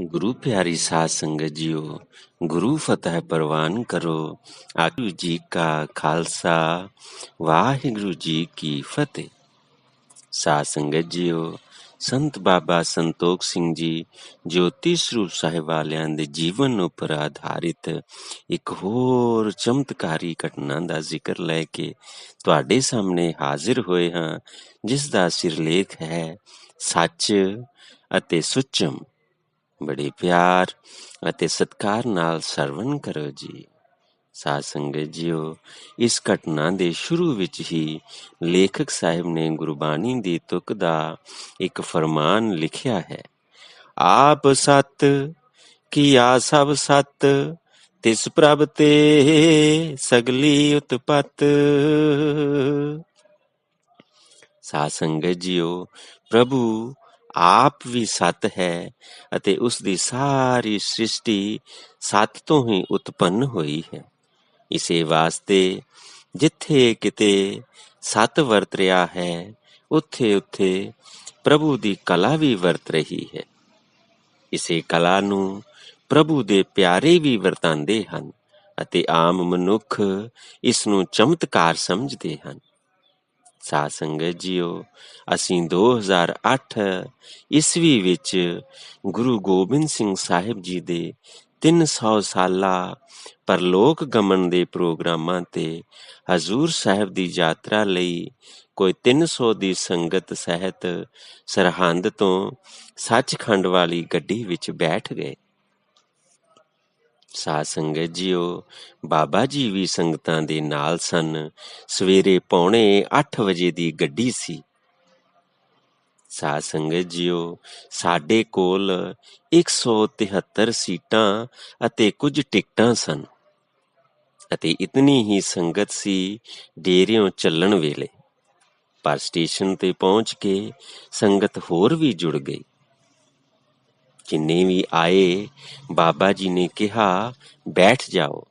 ਗੁਰੂ ਪਿਆਰੀ ਸਾਧ ਸੰਗਤ ਜੀਓ, ਗੁਰੂ ਫਤਿਹ ਪ੍ਰਵਾਨ ਕਰੋ। ਆਗੂ ਜੀ ਕਾ ਖਾਲਸਾ, ਵਾਹਿਗੁਰੂ ਜੀ ਕੀ ਫਤਿਹ। ਸਾਧ ਸੰਗਤ ਜੀਓ, ਸੰਤ ਬਾਬਾ ਸੰਤੋਖ ਸਿੰਘ ਜੀ ਜੋਤੀ ਸਰੂਪ ਸਾਹਿਬ ਵਾਲਿਆਂ ਦੇ ਜੀਵਨ ਉੱਪਰ ਆਧਾਰਿਤ ਇੱਕ ਹੋਰ ਚਮਤਕਾਰੀ ਘਟਨਾ ਦਾ ਜ਼ਿਕਰ ਲੈ ਕੇ ਤੁਹਾਡੇ ਸਾਹਮਣੇ ਹਾਜ਼ਰ ਹੋਏ ਹਾਂ, ਜਿਸ ਦਾ ਸਿਰਲੇਖ ਹੈ, ਸੱਚ ਅਤੇ ਸੁਚਮ। ਬੜੇ ਪਿਆਰ ਅਤੇ ਸਤਿਕਾਰ ਨਾਲ ਸਰਵਣ ਕਰੋ ਜੀ। ਸਾਧ ਸੰਗਤ ਜੀਓ, ਇਸ ਘਟਨਾ ਦੇ ਸ਼ੁਰੂ ਵਿੱਚ ਹੀ ਲੇਖਕ ਸਾਹਿਬ ਨੇ ਗੁਰਬਾਣੀ ਦੀ ਤੁਕ ਦਾ ਇੱਕ ਫਰਮਾਨ ਲਿਖਿਆ ਹੈ। ਆਪ ਸਤ, ਕੀਆ ਸਭ ਸਤ, ਤਿਸ ਪ੍ਰਭ ਤੇ ਸਗਲੀ ਉਤਪਤ। ਸਾਧ ਸੰਗਤ ਜੀਓ, ਪ੍ਰਭੂ ਆਪ ਵੀ ਸਤ ਹੈ ਅਤੇ ਉਸ ਦੀ ਸਾਰੀ ਸ੍ਰਿਸ਼ਟੀ ਸਤ ਤੋਂ ਹੀ ਉਤਪੰਨ ਹੋਈ ਹੈ। ਇਸੇ ਵਾਸਤੇ ਜਿੱਥੇ ਕਿਤੇ ਸਤ ਵਰਤ ਰਿਹਾ ਹੈ, ਉੱਥੇ ਉੱਥੇ ਪ੍ਰਭੂ ਦੀ ਕਲਾ ਵੀ ਵਰਤ ਰਹੀ ਹੈ। ਇਸੇ ਕਲਾ ਨੂੰ ਪ੍ਰਭੂ ਦੇ ਪਿਆਰੇ ਵੀ ਵਰਤਾਂਦੇ ਹਨ ਅਤੇ ਆਮ ਮਨੁੱਖ ਇਸ ਨੂੰ ਚਮਤਕਾਰ ਸਮਝਦੇ ਹਨ। ਸਾਧ ਸੰਗਤ ਜੀਓ ਅਸੀਂ 2008 ਈਸਵੀ ਵਿੱਚ ਗੁਰੂ ਗੋਬਿੰਦ ਸਿੰਘ ਸਾਹਿਬ ਜੀ ਦੇ 300 ਸਾਲਾ ਪਰਲੋਕ ਗਮਨ ਦੇ ਪ੍ਰੋਗਰਾਮਾਂ ਤੇ ਹਜ਼ੂਰ ਸਾਹਿਬ ਦੀ ਯਾਤਰਾ ਲਈ ਕੋਈ 300 ਦੀ ਸੰਗਤ ਸਹਿਤ ਸਰਹੰਦ ਤੋਂ ਸੱਚਖੰਡ ਵਾਲੀ ਗੱਡੀ ਵਿੱਚ ਬੈਠ ਗਏ। ਸਾਧ ਸੰਗਤ ਜੀਓ, ਬਾਬਾ ਜੀ ਵੀ ਸੰਗਤਾਂ ਦੇ ਨਾਲ ਸਨ। ਸਵੇਰੇ ਪੌਣੇ 8 ਵਜੇ ਦੀ ਗੱਡੀ ਸੀ। ਸਾਧ ਸੰਗਤ ਜੀਓ, ਸਾਡੇ ਕੋਲ 173 ਸੀਟਾਂ ਅਤੇ ਕੁਝ ਟਿਕਟਾਂ ਸਨ ਅਤੇ ਇਤਨੀ ਹੀ ਸੰਗਤ ਸੀ ਡੇਰਿਓਂ ਚੱਲਣ ਵੇਲੇ। ਪਰ ਸਟੇਸ਼ਨ ਤੇ ਪਹੁੰਚ ਕੇ ਸੰਗਤ ਹੋਰ ਵੀ ਜੁੜ ਗਈ। ਜਿੰਨੇ ਵੀ ਆਏ, ਬਾਬਾ ਜੀ ਨੇ ਕਿਹਾ, ਬੈਠ ਜਾਓ।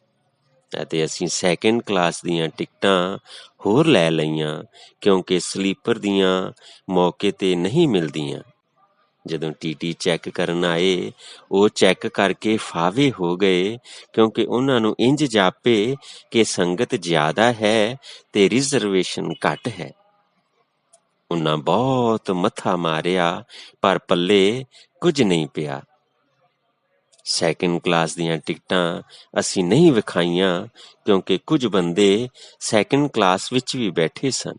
ਅਤੇ ਅਸੀਂ ਸੈਕੰਡ ਕਲਾਸ ਦੀਆਂ ਟਿਕਟਾਂ ਹੋਰ ਲੈ ਲਈਆਂ, ਕਿਉਂਕਿ ਸਲੀਪਰ ਦੀਆਂ ਮੌਕੇ ਤੇ ਨਹੀਂ ਮਿਲਦੀਆਂ। ਜਦੋਂ ਟੀਟੀ ਚੈੱਕ ਕਰਨ ਆਏ, ਉਹ ਚੈੱਕ ਕਰਕੇ ਫਾਵੇ ਹੋ ਗਏ, ਕਿਉਂਕਿ ਉਹਨਾਂ ਨੂੰ ਇੰਜ ਜਾਪੇ ਕਿ ਸੰਗਤ ਜ਼ਿਆਦਾ ਹੈ ਤੇ ਰਿਜ਼ਰਵੇਸ਼ਨ ਘੱਟ ਹੈ। ਉਹਨਾਂ ਬਹੁਤ ਮੱਥਾ ਮਾਰਿਆ, ਪਰ ਪੱਲੇ ਕੁਝ ਨਹੀਂ ਪਿਆ। ਸੈਕੰਡ ਕਲਾਸ ਦੀਆਂ ਟਿਕਟਾਂ ਅਸੀਂ ਨਹੀਂ ਵਿਖਾਈਆਂ ਕਿਉਂਕਿ ਕੁਝ ਬੰਦੇ ਸੈਕੰਡ ਕਲਾਸ ਵਿੱਚ ਵੀ ਬੈਠੇ ਸਨ।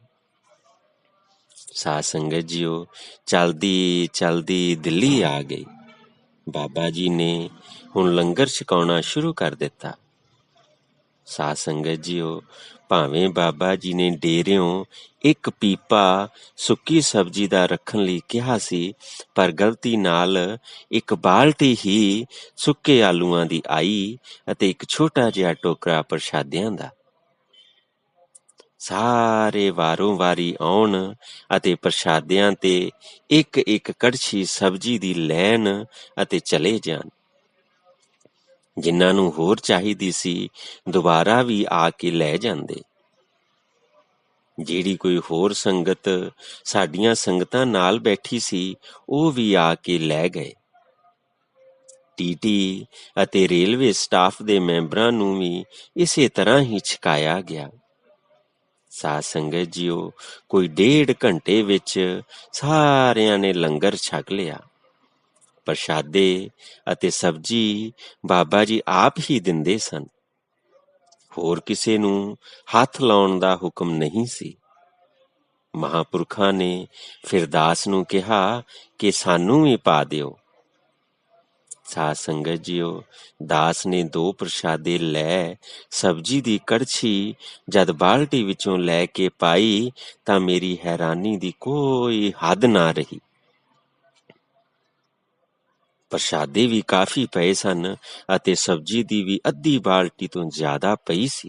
ਸਾਧ ਸੰਗਤ ਜੀਓ, ਚਲਦੀ ਚਲਦੀ ਦਿੱਲੀ ਆ ਗਈ। ਬਾਬਾ ਜੀ ਨੇ ਹੁਣ ਲੰਗਰ ਛਕਾਉਣਾ ਸ਼ੁਰੂ ਕਰ ਦਿੱਤਾ। ਸਾਧ ਸੰਗਤ ਜੀਓ ਭਾਵੇਂ ਬਾਬਾ ਜੀ ਨੇ ਡੇਰਿਓਂ ਇੱਕ ਪੀਪਾ ਸੁੱਕੀ ਸਬਜ਼ੀ ਦਾ ਰੱਖਣ ਲਈ ਕਿਹਾ ਸੀ, ਪਰ ਗਲਤੀ ਨਾਲ ਇੱਕ ਬਾਲਟੀ ਹੀ ਸੁੱਕੇ ਆਲੂਆਂ ਦੀ ਆਈ ਅਤੇ ਇੱਕ ਛੋਟਾ ਜਿਹਾ ਟੋਕਰਾ ਪ੍ਰਸ਼ਾਦਿਆਂ ਦਾ। ਸਾਰੇ ਵਾਰੋਂ ਵਾਰੀ ਆਉਣ ਅਤੇ ਪ੍ਰਸ਼ਾਦਿਆਂ ਤੇ ਇੱਕ ਇੱਕ ਕੜਛੀ ਸਬਜ਼ੀ ਦੀ ਲੈਣ ਅਤੇ ਚਲੇ ਜਾਣ। ਜਿਨ੍ਹਾਂ ਨੂੰ ਹੋਰ ਚਾਹੀਦੀ ਸੀ, ਦੁਬਾਰਾ ਵੀ ਆ ਕੇ ਲੈ ਜਾਂਦੇ। ਜਿਹੜੀ ਕੋਈ ਹੋਰ ਸੰਗਤ ਸਾਡੀਆਂ ਸੰਗਤਾਂ ਨਾਲ ਬੈਠੀ ਸੀ, ਉਹ ਵੀ ਆ ਕੇ ਲੈ ਗਏ। ਟੀਟੀ ਅਤੇ ਰੇਲਵੇ ਸਟਾਫ ਦੇ ਮੈਂਬਰਾਂ ਨੂੰ ਵੀ ਇਸੇ ਤਰ੍ਹਾਂ ਹੀ ਛਕਾਇਆ ਗਿਆ। ਸਾਧ ਸੰਗਤ ਜੀਓ, ਕੋਈ ਡੇਢ ਘੰਟੇ ਵਿੱਚ ਸਾਰਿਆਂ ਨੇ ਲੰਗਰ ਛਕ ਲਿਆ। ਪ੍ਰਸ਼ਾਦੇ ਅਤੇ ਸਬਜੀ ਬਾਬਾ ਜੀ ਆਪ ਹੀ ਦਿੰਦੇ ਸਨ। ਹੋਰ ਕਿਸੇ ਨੂੰ ਹੱਥ ਲਾਉਣ ਦਾ ਹੁਕਮ ਨਹੀਂ ਸੀ। ਮਹਾਪੁਰਖਾਂ ਨੇ ਫਿਰਦਾਸ ਨੂੰ ਕਿਹਾ ਕਿ ਸਾਨੂੰ ਵੀ ਪਾ ਦਿਓ। ਸਾਧ ਸੰਗਤ ਜੀਓ, ਦਾਸ ਨੇ ਦੋ ਪ੍ਰਸ਼ਾਦੇ ਲੈ ਸਬਜੀ ਦੀ ਕੜਛੀ ਜਦ ਬਾਲਟੀ ਵਿੱਚੋਂ ਲੈ ਕੇ ਪਾਈ ਤਾਂ ਮੇਰੀ ਹੈਰਾਨੀ ਦੀ ਕੋਈ ਹੱਦ ਨਾ ਰਹੀ। ਪ੍ਰਸ਼ਾਦੇ ਵੀ ਕਾਫੀ ਪਏ ਸਨ ਅਤੇ ਸਬਜੀ ਦੀ ਵੀ ਅੱਧੀ ਬਾਲਟੀ ਤੋਂ ਜ਼ਿਆਦਾ ਪਈ ਸੀ।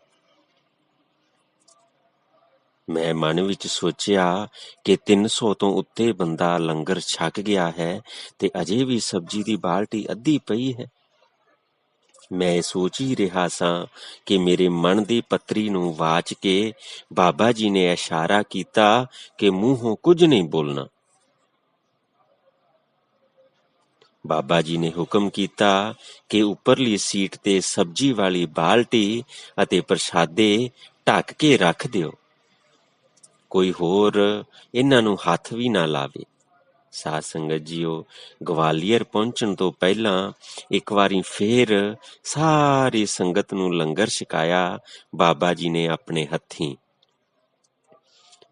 ਮੈਂ ਮਨ ਵਿੱਚ ਸੋਚਿਆ ਕਿ 300 ਤੋਂ ਉੱਤੇ ਬੰਦਾ ਲੰਗਰ ਛਕ ਗਿਆ ਹੈ ਤੇ ਅਜੇ ਵੀ ਸਬਜੀ ਦੀ ਬਾਲਟੀ ਅੱਧੀ ਪਈ ਹੈ। ਮੈਂ ਸੋਚ ਹੀ ਰਿਹਾ ਸਾਂ ਕਿ ਮੇਰੇ ਮਨ ਦੀ ਪੱਤਰੀ ਨੂੰ ਵਾਚ ਕੇ ਬਾਬਾ ਜੀ ਨੇ ਇਸ਼ਾਰਾ ਕੀਤਾ ਕਿ ਮੂੰਹੋਂ ਕੁਝ ਨਹੀਂ ਬੋਲਣਾ। ਬਾਬਾ ਜੀ ਨੇ ਹੁਕਮ ਕੀਤਾ ਕਿ ਉੱਪਰਲੀ ਸੀਟ ਤੇ ਸਬਜ਼ੀ ਵਾਲੀ ਬਾਲਟੀ ਅਤੇ ਪ੍ਰਸ਼ਾਦੇ ਢੱਕ ਕੇ ਰੱਖ ਦਿਓ। ਕੋਈ ਹੋਰ ਇਹਨਾਂ ਨੂੰ ਹੱਥ ਵੀ ਨਾ ਲਾਵੇ। ਸਾਧ ਸੰਗਤ ਜੀਓ, ਗਵਾਲੀਅਰ ਪਹੁੰਚਣ ਤੋਂ ਪਹਿਲਾਂ ਇੱਕ ਵਾਰੀ ਫੇਰ ਸਾਰੀ ਸੰਗਤ ਨੂੰ ਲੰਗਰ ਛਕਾਇਆ ਬਾਬਾ ਜੀ ਨੇ ਆਪਣੇ ਹੱਥੀਂ।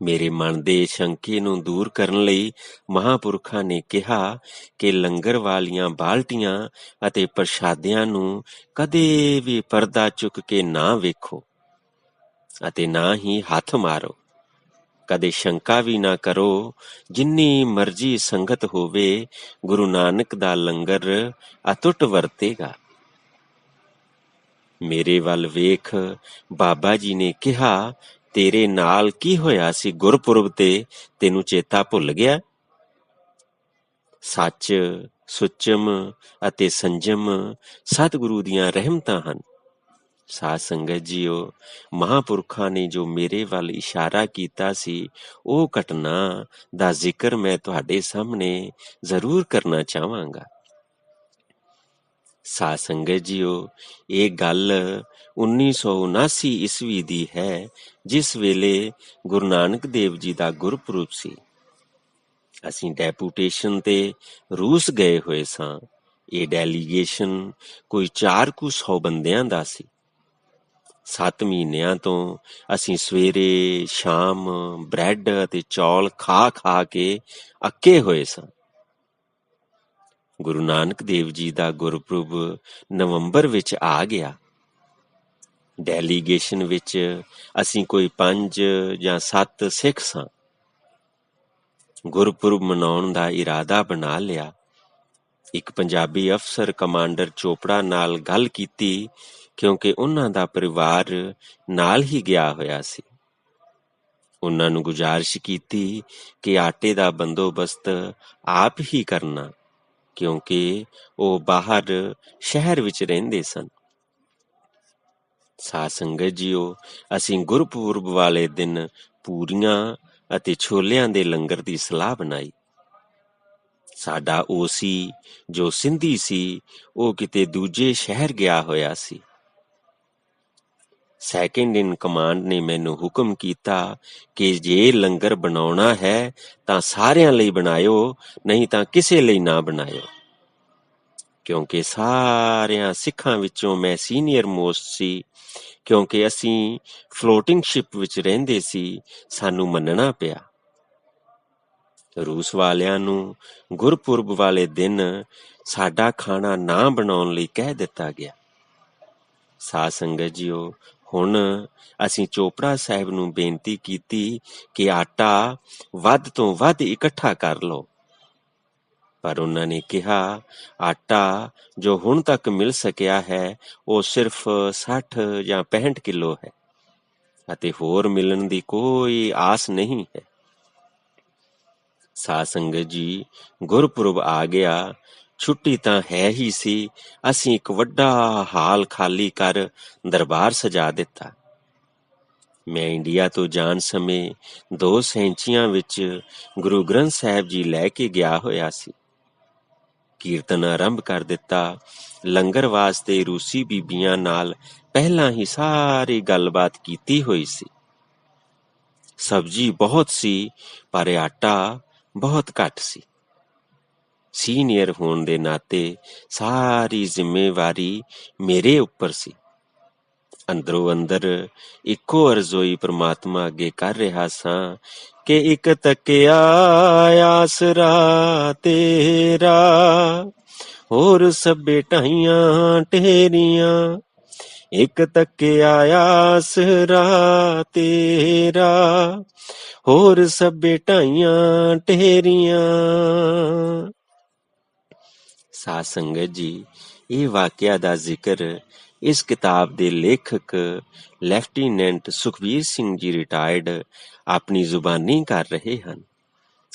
ਮੇਰੇ ਮਨ ਦੇ ਸ਼ੰਕੇ ਨੂੰ ਦੂਰ ਕਰਨ ਲਈ ਮਹਾਪੁਰਖਾਂ ਨੇ ਕਿਹਾ ਕਿ ਲੰਗਰ ਵਾਲੀਆਂ ਬਾਲਟੀਆਂ ਅਤੇ ਪ੍ਰਸ਼ਾਦਿਆਂ ਨੂੰ ਕਦੇ ਵੀ ਪਰਦਾ ਚੁੱਕ ਕੇ ਨਾ ਵੇਖੋ ਅਤੇ ਨਾ ਹੀ ਹੱਥ ਮਾਰੋ। ਕਦੇ ਸ਼ੰਕਾ ਵੀ ਨਾ ਕਰੋ, ਜਿੰਨੀ ਮਰਜ਼ੀ ਸੰਗਤ ਹੋਵੇ, ਗੁਰੂ ਨਾਨਕ ਦਾ ਲੰਗਰ ਅਤੁੱਟ ਵਰਤੇਗਾ। ਮੇਰੇ ਵੱਲ ਵੇਖ ਬਾਬਾ ਜੀ ਨੇ ਕਿਹਾ ਤੇਰੇ ਨਾਲ ਕੀ ਹੋਇਆ ਸੀ ਗੁਰਪੁਰਬ ਤੇ ਤੈਨੂੰ ਚੇਤਾ ਭੁੱਲ ਗਿਆ? ਸੱਚ, ਸੁਚਮ ਅਤੇ ਸੰਜਮ ਸਤਿਗੁਰੂ ਦੀਆਂ ਰਹਿਮਤਾਂ ਹਨ। ਸਾਧ ਸੰਗਤ ਜੀਓ, ਮਹਾਪੁਰਖਾਂ ਨੇ ਜੋ ਮੇਰੇ ਵੱਲ ਇਸ਼ਾਰਾ ਕੀਤਾ ਸੀ, ਉਹ ਘਟਨਾ ਦਾ ਜ਼ਿਕਰ ਮੈਂ ਤੁਹਾਡੇ ਸਾਹਮਣੇ ਜ਼ਰੂਰ ਕਰਨਾ ਚਾਹਾਂਗਾ। ਸਾ ਸੰਗਤ ਜੀਓ ਇਹ ਗੱਲ 1979 ਈਸਵੀ ਦੀ ਹੈ, ਜਿਸ ਵੇਲੇ ਗੁਰੂ ਨਾਨਕ ਦੇਵ ਜੀ ਦਾ ਗੁਰਪੁਰਬ ਸੀ। ਅਸੀਂ ਡੈਪੂਟੇਸ਼ਨ ਤੇ ਰੂਸ ਗਏ ਹੋਏ ਸਾਂ। ਇਹ ਡੈਲੀਗੇਸ਼ਨ ਕੋਈ 4 ਕੁ 100 ਬੰਦਿਆਂ ਦਾ ਸੀ। 7 ਮਹੀਨਿਆਂ ਤੋਂ ਅਸੀਂ ਸਵੇਰੇ, ਸ਼ਾਮ ਬ੍ਰੈਡ ਅਤੇ ਚੌਲ ਖਾ ਖਾ ਕੇ ਅੱਕੇ ਹੋਏ ਸਾਂ। ਗੁਰੂ ਨਾਨਕ ਦੇਵ ਜੀ ਦਾ ਗੁਰਪੁਰਬ ਨਵੰਬਰ ਵਿੱਚ ਆ ਗਿਆ। ਡੈਲੀਗੇਸ਼ਨ ਵਿੱਚ ਅਸੀਂ ਕੋਈ 5 ਜਾਂ 7 ਸਿੱਖ ਸਾਂ। ਗੁਰਪੁਰਬ ਮਨਾਉਣ ਦਾ ਇਰਾਦਾ ਬਣਾ ਲਿਆ। ਇੱਕ ਪੰਜਾਬੀ ਅਫਸਰ ਕਮਾਂਡਰ ਚੋਪੜਾ ਨਾਲ ਗੱਲ ਕੀਤੀ ਕਿਉਂਕਿ ਉਹਨਾਂ ਦਾ ਪਰਿਵਾਰ ਨਾਲ ਹੀ ਗਿਆ ਹੋਇਆ ਸੀ। ਉਹਨਾਂ ਨੂੰ ਗੁਜ਼ਾਰਿਸ਼ ਕੀਤੀ ਕਿ ਆਟੇ ਦਾ ਬੰਦੋਬਸਤ ਆਪ ਹੀ ਕਰਨਾ। ਕਿਉਂਕਿ ਉਹ ਬਾਹਰ ਸ਼ਹਿਰ ਵਿੱਚ ਰਹਿੰਦੇ ਸਨ। ਸਾਧ ਸੰਗਤ ਜੀਓ, ਅਸੀਂ ਗੁਰਪੁਰਬ ਵਾਲੇ ਦਿਨ ਪੂਰੀਆਂ ਅਤੇ ਛੋਲਿਆਂ ਦੇ ਲੰਗਰ ਦੀ ਸਲਾਹ ਬਣਾਈ। ਸਾਡਾ ਉਹ ਸੀ ਜੋ ਸਿੰਧੀ ਸੀ, ਉਹ ਕਿਤੇ ਦੂਜੇ ਸ਼ਹਿਰ ਗਿਆ ਹੋਇਆ ਸੀ। ਸੈਕਿੰਡ ਇਨ ਕਮਾਂਡ ਨੇ ਮੈਨੂੰ ਹੁਕਮ ਕੀਤਾ ਕਿ ਜੇ ਲੰਗਰ ਬਣਾਉਣਾ ਹੈ, ਤਾਂ ਸਾਰਿਆਂ ਲਈ ਬਣਾਇਓ, ਨਹੀਂ ਤਾਂ ਕਿਸੇ ਲਈ ਨਾ ਬਣਾਇਓ। ਕਿਉਂਕਿ ਸਾਰਿਆਂ ਸਿੱਖਾਂ ਵਿੱਚੋਂ ਮੈਂ ਸੀਨੀਅਰ ਮੋਸਟ ਸੀ, ਕਿਉਂਕਿ ਅਸੀਂ ਫਲੋਟਿੰਗ ਸ਼ਿਪ ਵਿੱਚ ਰਹਿੰਦੇ ਸੀ, ਸਾਨੂੰ ਮੰਨਣਾ ਪਿਆ। ਰੂਸ ਵਾਲਿਆਂ ਨੂੰ ਗੁਰਪੁਰਬ ਵਾਲੇ ਦਿਨ ਸਾਡਾ ਖਾਣਾ ਨਾ ਬਣਾਉਣ ਲਈ ਕਹਿ ਦਿੱਤਾ ਗਿਆ। ਸਾਧ ਸੰਗਤ ਜੀਓ ਹੁਣ ਅਸੀਂ ਚੋਪੜਾ ਸਾਹਿਬ ਨੂੰ ਬੇਨਤੀ ਕੀਤੀ ਕਿ ਆਟਾ ਵੱਧ ਤੋਂ ਵੱਧ ਇਕੱਠਾ ਕਰ ਲਓ। ਪਰ ਉਹਨਾਂ ਨੇ ਕਿਹਾ, ਆਟਾ ਜੋ ਹੁਣ ਤੱਕ ਮਿਲ ਸਕਿਆ ਹੈ, ਉਹ ਸਿਰਫ 60 ਜਾਂ 65 ਕਿਲੋ ਹੈ ਅਤੇ ਹੋਰ ਮਿਲਣ ਦੀ ਕੋਈ ਆਸ ਨਹੀਂ ਹੈ। ਸਾਧ ਸੰਗਤ ਜੀ, ਗੁਰਪੁਰਬ ਆ ਗਿਆ ਛੁੱਟੀ ਤਾਂ ਹੈ ਹੀ ਸੀ। ਅਸੀਂ ਇੱਕ ਵੱਡਾ ਹਾਲ ਖਾਲੀ ਕਰ ਦਰਬਾਰ ਸਜਾ ਦਿੱਤਾ। ਮੈਂ ਇੰਡੀਆ ਤੋਂ ਜਾਣ ਸਮੇਂ ਦੋ ਸੈਂਚੀਆਂ ਵਿੱਚ ਗੁਰੂ ਗ੍ਰੰਥ ਸਾਹਿਬ ਜੀ ਲੈ ਕੇ ਗਿਆ ਹੋਇਆ ਸੀ। ਕੀਰਤਨ ਆਰੰਭ ਕਰ ਦਿੱਤਾ। ਲੰਗਰ ਵਾਸਤੇ ਰੂਸੀ ਬੀਬੀਆਂ ਨਾਲ ਪਹਿਲਾਂ ਹੀ ਸਾਰੀ ਗੱਲਬਾਤ ਕੀਤੀ ਹੋਈ ਸੀ। ਸਬਜੀ ਬਹੁਤ ਸੀ, ਪਰ ਆਟਾ ਬਹੁਤ ਘੱਟ ਸੀ। ਸੀਨੀਅਰ ਹੋਣ ਦੇ ਨਾਤੇ ਸਾਰੀ ਜ਼ਿੰਮੇਵਾਰੀ ਮੇਰੇ ਉੱਪਰ ਸੀ। ਅੰਦਰੋਂ ਅੰਦਰ ਇੱਕੋ ਅਰਜ਼ੋਈ ਪ੍ਰਮਾਤਮਾ ਅੱਗੇ ਕਰ ਰਿਹਾ ਸਾਂ ਕਿ ਇੱਕ ਤੱਕਿਆ ਆਸਰਾ ਤੇਰਾ, ਹੋਰ ਸਭੇ ਢਾਈਆਂ ਟੇਰੀਆਂ ਇੱਕ ਤੱਕਿਆ ਆਸਰਾ ਤੇਰਾ, ਹੋਰ ਸਭੇ ਢਾਈਆਂ ਢੇਰੀਆਂ। ਸਾਧ ਸੰਗਤ ਜੀ, ਇਹ ਵਾਕਿਆ ਦਾ ਜ਼ਿਕਰ ਇਸ ਕਿਤਾਬ ਦੇ ਲੇਖਕ ਲੈਫਟੀਨੈਂਟ ਸੁਖਵੀਰ ਸਿੰਘ ਜੀ ਰਿਟਾਇਰਡ ਆਪਣੀ ਜ਼ੁਬਾਨੀ ਕਰ ਰਹੇ ਹਨ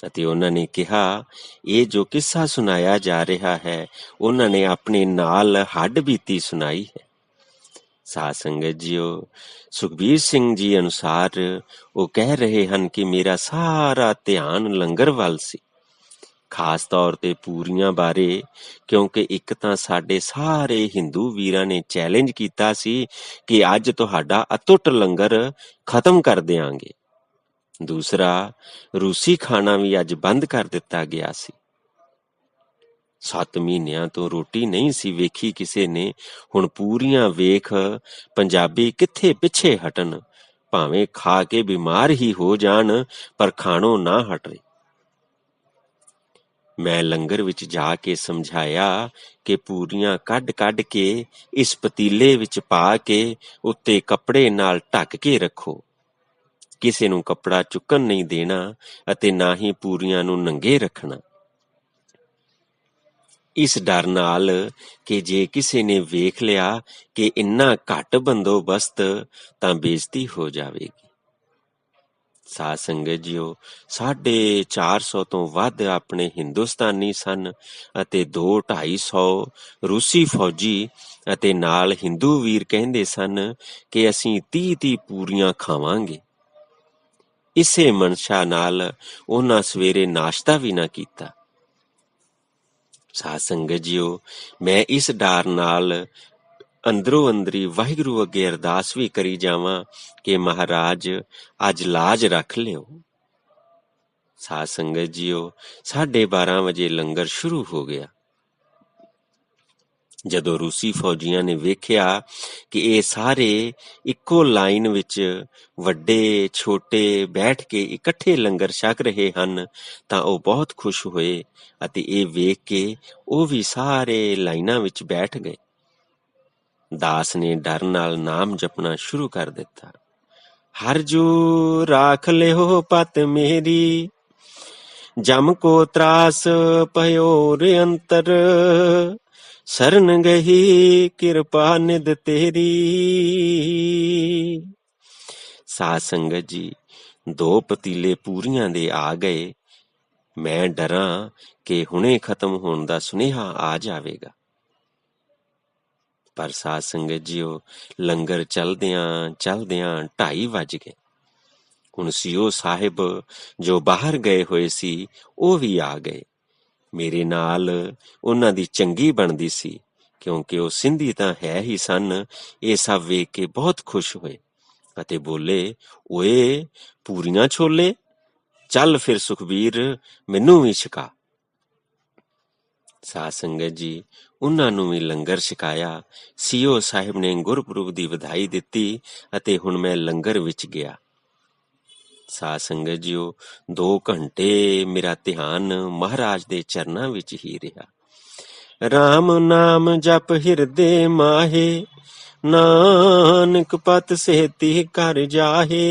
ਅਤੇ ਉਹਨਾਂ ਨੇ ਕਿਹਾ, ਇਹ ਜੋ ਕਿੱਸਾ ਸੁਣਾਇਆ ਜਾ ਰਿਹਾ ਹੈ, ਉਹਨਾਂ ਨੇ ਆਪਣੇ ਨਾਲ ਹੱਡ ਬੀਤੀ ਸੁਣਾਈ ਹੈ। ਸਾਧ ਸੰਗਤ ਜੀਓ, ਸੁਖਬੀਰ ਸਿੰਘ ਜੀ ਅਨੁਸਾਰ ਉਹ ਕਹਿ ਰਹੇ ਹਨ ਕਿ ਮੇਰਾ ਸਾਰਾ ਧਿਆਨ ਲੰਗਰ ਵੱਲ ਸੀ। ਖਾਸ ਤੌਰ ਤੇ ਪੂਰੀਆਂ ਬਾਰੇ, ਕਿਉਂਕਿ ਇੱਕ ਤਾਂ ਸਾਡੇ ਸਾਰੇ ਹਿੰਦੂ ਵੀਰਾਂ ਨੇ ਚੈਲੰਜ ਕੀਤਾ ਸੀ ਕਿ ਅੱਜ ਤੁਹਾਡਾ ਅਤੁੱਟ ਲੰਗਰ ਖਤਮ ਕਰ ਦਿਆਂਗੇ। ਦੂਸਰਾ, ਰੂਸੀ ਖਾਣਾ ਵੀ ਅੱਜ ਬੰਦ ਕਰ ਦਿੱਤਾ ਗਿਆ ਸੀ। 7 ਮਹੀਨਿਆਂ ਤੋਂ ਰੋਟੀ ਨਹੀਂ ਸੀ ਵੇਖੀ ਕਿਸੇ ਨੇ। ਹੁਣ ਪੂਰੀਆਂ ਵੇਖ ਪੰਜਾਬੀ ਕਿੱਥੇ ਪਿੱਛੇ ਹਟਣ। ਭਾਵੇਂ ਖਾ ਕੇ ਬਿਮਾਰ ਹੀ ਹੋ ਜਾਣ, ਪਰ ਖਾਣੋਂ ਨਾ ਹਟੇ ਮੈਂ ਲੰਗਰ ਵਿੱਚ ਜਾ ਕੇ ਸਮਝਾਇਆ ਕਿ ਪੂਰੀਆਂ ਕੱਢ-ਕੱਢ ਕੇ ਇਸ ਪਤੀਲੇ ਵਿੱਚ ਪਾ ਕੇ ਉੱਤੇ ਕੱਪੜੇ ਨਾਲ ਢੱਕ ਕੇ ਰੱਖੋ। ਕਿਸੇ ਨੂੰ ਕੱਪੜਾ ਚੁੱਕਣ ਨਹੀਂ ਦੇਣਾ ਅਤੇ ਨਾ ਹੀ ਪੂਰੀਆਂ ਨੂੰ ਨੰਗੇ ਰੱਖਣਾ। ਇਸ ਡਰ ਨਾਲ ਕਿ ਜੇ ਕਿਸੇ ਨੇ ਵੇਖ ਲਿਆ ਕਿ ਇੰਨਾ ਘੱਟ ਬੰਦੋਬਸਤ ਤਾਂ ਬੇਇੱਜ਼ਤੀ ਹੋ ਜਾਵੇਗੀ। ਸਾਧ ਸੰਗਤ ਜੀਓ 450 ਤੋਂ ਵੱਧ ਆਪਣੇ ਹਿੰਦੁਸਤਾਨੀ ਸਨ ਅਤੇ 2-250 ਰੂਸੀ ਫੌਜੀ ਅਤੇ ਨਾਲ ਹਿੰਦੂ ਵੀਰ ਕਹਿੰਦੇ ਸਨ ਕਿ ਅਸੀਂ 30-30 ਪੂਰੀਆਂ ਖਾਵਾਂਗੇ। ਇਸੇ ਮਨਸ਼ਾ ਨਾਲ ਉਹਨਾਂ ਸਵੇਰੇ ਨਾਸ਼ਤਾ ਵੀ ਨਾ ਕੀਤਾ। ਸਾਧ ਸੰਗਤ ਜੀਓ, ਮੈਂ ਇਸ ਡਰ ਨਾਲ ਅੰਦਰੋਂ ਅੰਦਰੀ ਵਾਹਿਗੁਰੂ ਅੱਗੇ ਅਰਦਾਸ ਵੀ ਕਰੀ ਜਾਵਾਂ ਕਿ ਮਹਾਰਾਜ, ਅੱਜ ਲਾਜ ਰੱਖ ਲਿਓ। ਸਾਧ ਸੰਗਤ ਜੀਓ 12:30 ਵਜੇ ਲੰਗਰ ਸ਼ੁਰੂ ਹੋ ਗਿਆ। ਜਦੋਂ ਰੂਸੀ ਫੌਜੀਆਂ ਨੇ ਵੇਖਿਆ ਕਿ ਇਹ ਸਾਰੇ ਇੱਕੋ ਲਾਈਨ ਵਿੱਚ ਵੱਡੇ, ਛੋਟੇ ਬੈਠ ਕੇ ਇਕੱਠੇ ਲੰਗਰ ਛਕ ਰਹੇ ਹਨ, ਤਾਂ ਉਹ ਬਹੁਤ ਖੁਸ਼ ਹੋਏ ਅਤੇ ਇਹ ਵੇਖ ਕੇ ਉਹ ਵੀ ਸਾਰੇ ਲਾਈਨਾਂ ਵਿੱਚ ਬੈਠ ਗਏ। ਦਾਸ ਨੇ ਡਰ ਨਾਲ ਨਾਮ ਜਪਣਾ ਸ਼ੁਰੂ ਕਰ ਦਿੱਤਾ। ਹਰ ਜੋ ਰਾਖ ਲਿਓ ਪਤ ਮੇਰੀ, ਜਮ ਕੋ ਤਰਾਸ ਭਇਓ ਰੇ ਅੰਤਰ ਸਰਨ ਗਹੀ ਕਿਰਪਾ ਨਿਦ ਤੇਰੀ। ਸਾਧ ਸੰਗਤ ਜੀ, ਦੋ ਪਤੀਲੇ ਪੂਰੀਆਂ ਦੇ ਆ ਗਏ। ਮੈਂ ਡਰਾਂ ਕਿ ਹੁਣੇ ਖਤਮ ਹੋਣ ਦਾ ਸੁਨੇਹਾ ਆ ਜਾਵੇਗਾ। ਪਰ ਸਾਧ ਸੰਗਤ ਜੀਓ, ਲੰਗਰ ਚਲਦਿਆਂ ਚਲਦਿਆਂ 2:30 ਵੱਜ ਗਏ। ਹੁਣ ਸੀਓ ਸਾਹਿਬ ਜੋ ਬਾਹਰ ਗਏ ਹੋਏ ਸੀ, ਉਹ ਵੀ ਆ ਗਏ। ਮੇਰੇ ਨਾਲ ਉਹਨਾਂ ਦੀ ਚੰਗੀ ਬਣਦੀ ਸੀ, ਕਿਉਂਕਿ ਉਹ ਸਿੰਧੀ ਤਾਂ ਹੈ ਹੀ ਸਨ, ਇਹ ਸਭ ਵੇਖ ਕੇ ਬਹੁਤ ਖੁਸ਼ ਹੋਏ ਅਤੇ ਬੋਲੇ, ਓਏ, ਪੂਰੀਆਂ ਛੋਲੇ? ਚੱਲ ਫਿਰ ਸੁਖਬੀਰ, ਮੈਨੂੰ ਵੀ ਛਕਾ। ਸਾਧ ਸੰਗਤ ਜੀ ਉਹਨਾਂ ਨੂੰ ਵੀ ਲੰਗਰ ਛਕਾਇਆ। ਸੀਓ ਸਾਹਿਬ ਨੇ ਗੁਰਪੁਰਬ ਦੀ ਵਧਾਈ ਦਿੱਤੀ ਅਤੇ ਹੁਣ ਮੈਂ ਲੰਗਰ ਵਿੱਚ ਗਿਆ। ਸਾਧ ਸੰਗਤ ਜੀਓ 2 ਘੰਟੇ ਮੇਰਾ ਧਿਆਨ ਮਹਾਰਾਜ ਦੇ ਚਰਨਾਂ ਵਿੱਚ ਹੀ ਰਿਹਾ। RAM ਨਾਮ ਜਪ ਹਿਰਦੇ ਮਾਹੇ, ਨਾਨਕ ਪਤ ਸੇਤੀ ਕਰ ਜਾਹੇ।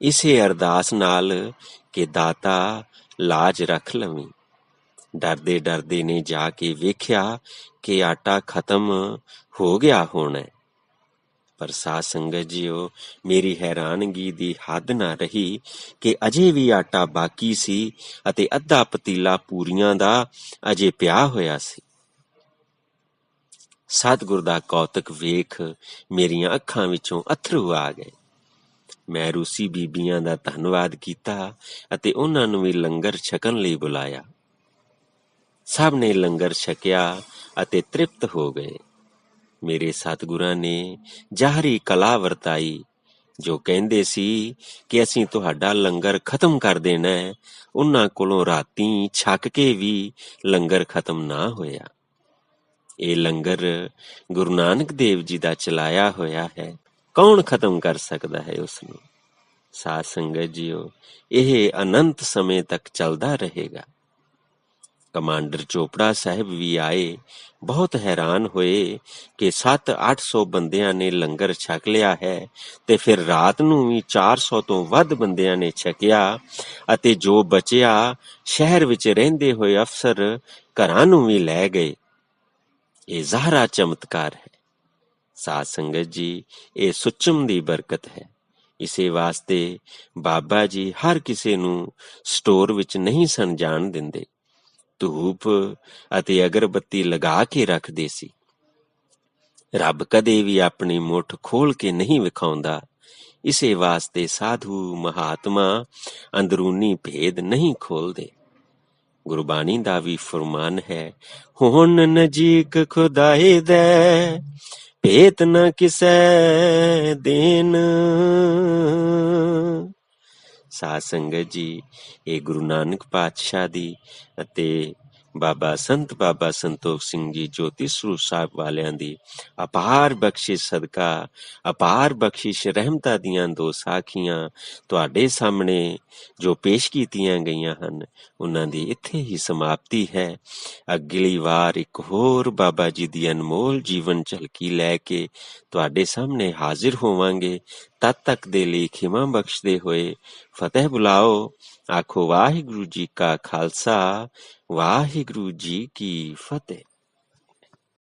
ਇਸੇ ਅਰਦਾਸ ਨਾਲ ਕਿ ਦਾਤਾ ਲਾਜ ਰੱਖ ਲਵੀਂ। ਡਰਦੇ ਡਰਦੇ ਨੇ ਜਾ ਕੇ ਵੇਖਿਆ ਕਿ ਆਟਾ ਖਤਮ ਹੋ ਗਿਆ ਹੋਣਾ। ਪਰ ਸਾਧ ਸੰਗਤ ਜੀਓ, ਮੇਰੀ ਹੈਰਾਨਗੀ ਦੀ ਹੱਦ ਨਾ ਰਹੀ ਕਿ ਅਜੇ ਵੀ ਆਟਾ ਬਾਕੀ ਸੀ ਅਤੇ ਅੱਧਾ ਪਤੀਲਾ ਪੂਰੀਆਂ ਦਾ ਅਜੇ ਪਿਆ ਹੋਇਆ ਸੀ। ਸਤਿਗੁਰ ਦਾ ਕੌਤਕ ਵੇਖ ਮੇਰੀਆਂ ਅੱਖਾਂ ਵਿੱਚੋਂ ਅਥਰੂ ਆ ਗਏ। ਮੈਂ ਰੂਸੀ ਬੀਬੀਆਂ ਦਾ ਧੰਨਵਾਦ ਕੀਤਾ ਅਤੇ ਉਹਨਾਂ ਨੂੰ ਵੀ ਲੰਗਰ ਛਕਣ ਲਈ ਬੁਲਾਇਆ। ਸਭ ਨੇ ਲੰਗਰ ਛਕਿਆ ਅਤੇ ਤ੍ਰਿਪਤ ਹੋ ਗਏ। ਮੇਰੇ ਸਤਿਗੁਰਾਂ ਨੇ ਜਾਹਰੀ ਕਲਾ ਵਰਤਾਈ, ਜੋ ਕਹਿੰਦੇ ਸੀ ਕਿ ਅਸੀਂ ਤੁਹਾਡਾ ਲੰਗਰ ਖਤਮ ਕਰ ਦੇਣਾ ਹੈ। ਉਹਨਾਂ ਕੋਲੋਂ ਰਾਤੀ ਛੱਕ ਕੇ ਵੀ ਲੰਗਰ ਖਤਮ ਨਾ ਹੋਇਆ। ਇਹ ਲੰਗਰ ਗੁਰੂ ਨਾਨਕ ਦੇਵ ਜੀ ਦਾ ਚਲਾਇਆ ਹੋਇਆ ਹੈ। ਕੌਣ ਖਤਮ ਕਰ ਸਕਦਾ ਹੈ ਉਸ ਨੂੰ ਸਾਧ ਸੰਗਤ ਜੀਓ, ਇਹ ਅਨੰਤ ਸਮੇਂ ਤੱਕ ਚੱਲਦਾ ਰਹੇਗਾ। ਕਮਾਂਡਰ ਚੋਪੜਾ ਸਾਹਿਬ ਵੀ ਆਏ, ਬਹੁਤ ਹੈਰਾਨ ਹੋਏ ਕਿ 7-800 ਬੰਦਿਆਂ ਨੇ ਲੰਗਰ ਛਕ ਲਿਆ ਹੈ ਤੇ ਫਿਰ ਰਾਤ ਨੂੰ ਵੀ 400 ਤੋਂ ਵੱਧ ਬੰਦਿਆਂ ਨੇ ਛਕਿਆ ਅਤੇ ਜੋ ਬਚਿਆ, ਸ਼ਹਿਰ ਵਿੱਚ ਰਹਿੰਦੇ ਹੋਏ ਅਫਸਰ ਘਰਾਂ ਨੂੰ ਵੀ ਲੈ ਗਏ। ਇਹ ਜ਼ਾਹਰਾ ਚਮਤਕਾਰ ਹੈ। ਸਾਧ ਸੰਗਤ ਜੀ, ਇਹ ਸੁਚਮ ਦੀ ਬਰਕਤ ਹੈ। ਇਸੇ ਵਾਸਤੇ ਬਾਬਾ ਜੀ ਹਰ ਕਿਸੇ ਨੂੰ ਸਟੋਰ ਵਿੱਚ ਨਹੀਂ ਸਨ ਜਾਣ ਦਿੰਦੇ। ਧੂਪ ਅਤੇ ਅਗਰਬੱਤੀ ਲਗਾ ਕੇ ਰੱਖਦੇ ਸੀ। ਰੱਬ ਕਦੇ ਵੀ ਆਪਣੀ ਮੁੱਠ ਖੋਲ ਕੇ ਨਹੀਂ ਵਿਖਾਉਂਦਾ। ਇਸੇ ਵਾਸਤੇ ਸਾਧੂ ਮਹਾਤਮਾ ਅੰਦਰੂਨੀ ਭੇਦ ਨਹੀਂ ਖੋਲਦੇ ਗੁਰਬਾਣੀ ਦਾ ਵੀ ਫਰਮਾਨ ਹੈ, ਹੁਣ ਨਜੀਕ ਖੁਦਾਏ ਦੇ, ਭੇਤ ਨ ਕਿਸੈ ਦੇਨ। ਸਾਧ ਸੰਗਤ ਜੀ, ਇਹ ਗੁਰੂ ਨਾਨਕ ਪਾਤਸ਼ਾਹ ਦੀ ਅਤੇ ਬਾਬਾ ਸੰਤ ਬਾਬਾ ਸੰਤੋਖ ਸਿੰਘ ਜੀ ਜੋਤੀ ਸਰੂਪ ਸਾਹਿਬ ਵਾਲਿਆਂ ਦੀ ਅਪਾਰ ਬਖਸ਼ਿਸ਼ ਸਦਕਾ, ਅਪਾਰ ਬਖਸ਼ਿਸ਼ ਰਹਿਮਤਾਂ ਦੀਆਂ ਦੋ ਸਾਖੀਆਂ ਤੁਹਾਡੇ ਸਾਹਮਣੇ ਜੋ ਪੇਸ਼ ਕੀਤੀਆਂ ਗਈਆਂ ਹਨ, ਉਹਨਾਂ ਦੀ ਇੱਥੇ ਹੀ ਸਮਾਪਤੀ ਹੈ। ਅਗਲੀ ਵਾਰ ਇੱਕ ਹੋਰ ਬਾਬਾ ਜੀ ਦੀ ਅਨਮੋਲ ਜੀਵਨ ਝਲਕੀ ਲੈ ਕੇ ਤੁਹਾਡੇ ਸਾਹਮਣੇ ਹਾਜ਼ਰ ਹੋਵਾਂਗੇ। ਤਦ ਤੱਕ ਦੇ ਲਈ ਖਿਮਾ ਬਖਸ਼ਦੇ ਹੋਏ ਫਤਿਹ ਬੁਲਾਓ। ਆਖੋ, ਵਾਹਿਗੁਰੂ ਜੀ ਕਾ ਖਾਲਸਾ, ਵਾਹਿਗੁਰੂ ਜੀ ਕੀ ਫਤਿਹ।